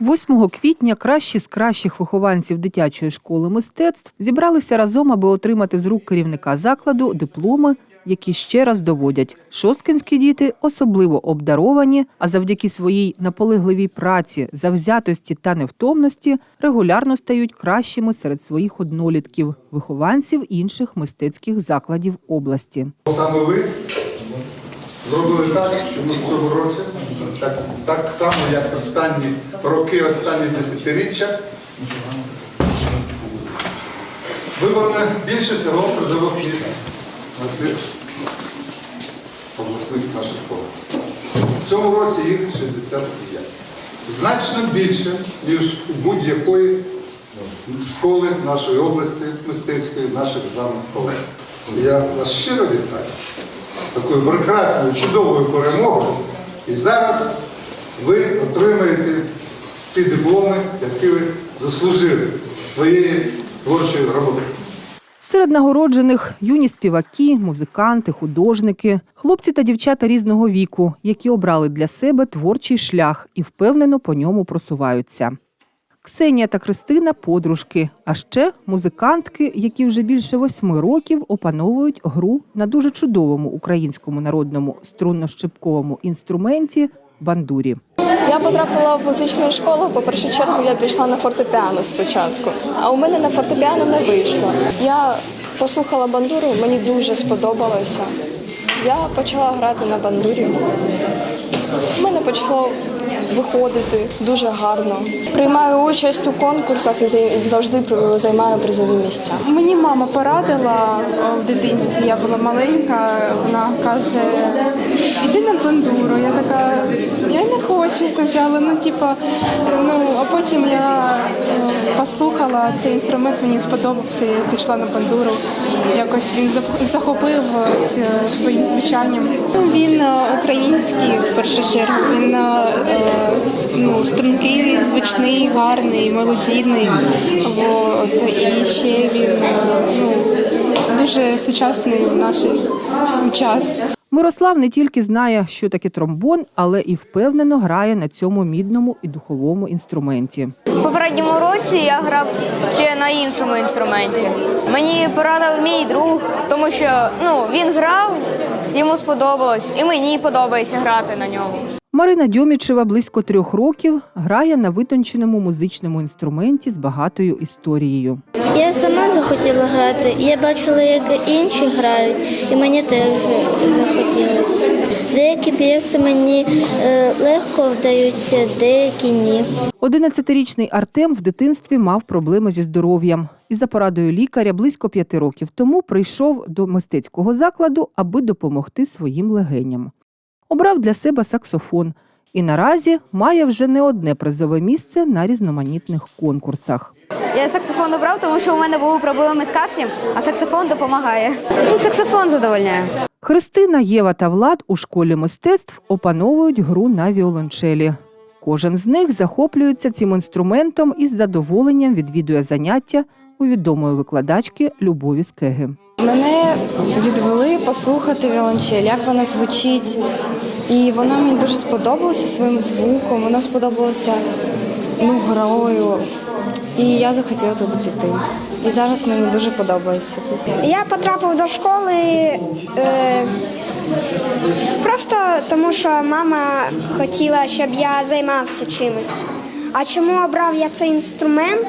8 квітня кращі з кращих вихованців дитячої школи мистецтв зібралися разом, аби отримати з рук керівника закладу дипломи, які ще раз доводять, шосткинські діти особливо обдаровані, а завдяки своїй наполегливій праці, завзятості та невтомності регулярно стають кращими серед своїх однолітків, вихованців інших мистецьких закладів області. Саме ви зробили так, що ми в цьому році, так, так само, як останні роки, останні десятиріччя, вибрали більше всього призових місць на цих обласних наших конкурсах. В цьому році їх 65. Значно більше, ніж у будь-якої школи нашої області мистецької, наших з колег. Я вас щиро вітаю такою прекрасною, чудовою перемогою. І зараз ви отримаєте ті дипломи, які ви заслужили своєю творчою роботи. Серед нагороджених юні співаки, музиканти, художники, хлопці та дівчата різного віку, які обрали для себе творчий шлях і впевнено по ньому просуваються. Ксенія та Христина подружки, а ще музикантки, які вже більше восьми років опановують гру на дуже чудовому українському народному струнно-щипковому інструменті бандурі. Я потрапила в музичну школу. По першу чергу я пішла на фортепіано спочатку, а у мене на фортепіано не вийшло. Я послухала бандуру, мені дуже сподобалося. Я почала грати на бандурі. У мене почало виходити дуже гарно. Приймаю участь у конкурсах і завжди займаю призові місця. Мені мама порадила в дитинстві, я була маленька, вона каже, іди на бандуру. Я така, я не хочу спочатку, ну типа, ну а потім я е, послухала цей інструмент, мені сподобався, я пішла на бандуру. Якось він захопив е, своїм звучанням. Він е, український в першу чергу. Він е, е, ну, стрункий, звучний, гарний, мелодійний. От, і ще він ну, дуже сучасний в наш час. Мирослав не тільки знає, що таке тромбон, але і впевнено грає на цьому мідному і духовому інструменті. В попередньому році я грав ще на іншому інструменті. Мені порадив мій друг, тому що ну він грав, йому сподобалось, і мені подобається грати на ньому. Марина Дьомічева близько трьох років грає на витонченому музичному інструменті з багатою історією. Я сама захотіла грати. Я бачила, як інші грають, і мені теж захотілося. Деякі п'єси мені е, легко вдаються, деякі ні. 11-річний Артем в дитинстві мав проблеми зі здоров'ям. І за порадою лікаря близько п'яти років тому прийшов до мистецького закладу, аби допомогти своїм легеням. Обрав для себе саксофон і наразі має вже не одне призове місце на різноманітних конкурсах. Я саксофон обрав, тому що у мене були проблеми з кашлем, а саксофон допомагає. Ну, саксофон задовольняє. Христина, Єва та Влад у школі мистецтв опановують гру на віолончелі. Кожен з них захоплюється цим інструментом і з задоволенням відвідує заняття у відомої викладачки Любові Скеги. Мене відвели послухати віолончель, як вона звучить. І вона мені дуже сподобалася своїм звуком, вона сподобалася ну, грою. І я захотіла туди піти. І зараз мені дуже подобається тут. Я потрапив до школи е, просто тому, що мама хотіла, щоб я займався чимось. А чому обрав я цей інструмент?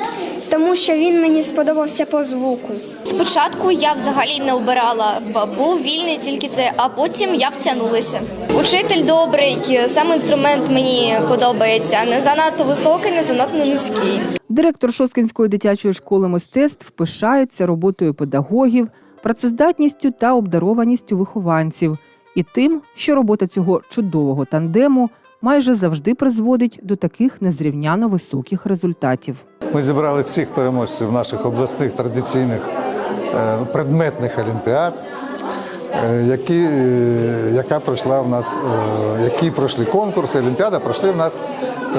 Тому що він мені сподобався по звуку. Спочатку я взагалі не обирала, був вільний тільки це, а потім я втягнулася. Учитель добрий, сам інструмент мені подобається. Не занадто високий, не занадто низький. Директор Шосткинської дитячої школи мистецтв пишається роботою педагогів, працездатністю та обдарованістю вихованців і тим, що робота цього чудового тандему майже завжди призводить до таких незрівняно високих результатів. Ми зібрали всіх переможців наших обласних традиційних е, предметних олімпіад, які, е, яка пройшла в нас, е, які пройшли конкурси, олімпіада пройшли в нас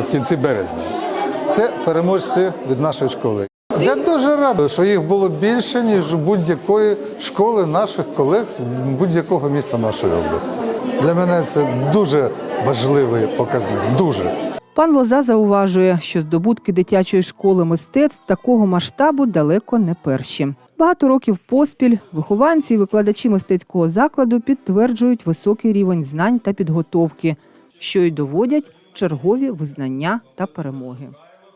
в кінці березня. Це переможці від нашої школи. Я дуже радий, що їх було більше, ніж будь-якої школи наших колег з будь-якого міста нашої області. Для мене це дуже важливий показник. Дуже. Пан Лоза зауважує, що здобутки дитячої школи мистецтв такого масштабу далеко не перші. Багато років поспіль вихованці і викладачі мистецького закладу підтверджують високий рівень знань та підготовки, що й доводять чергові визнання та перемоги.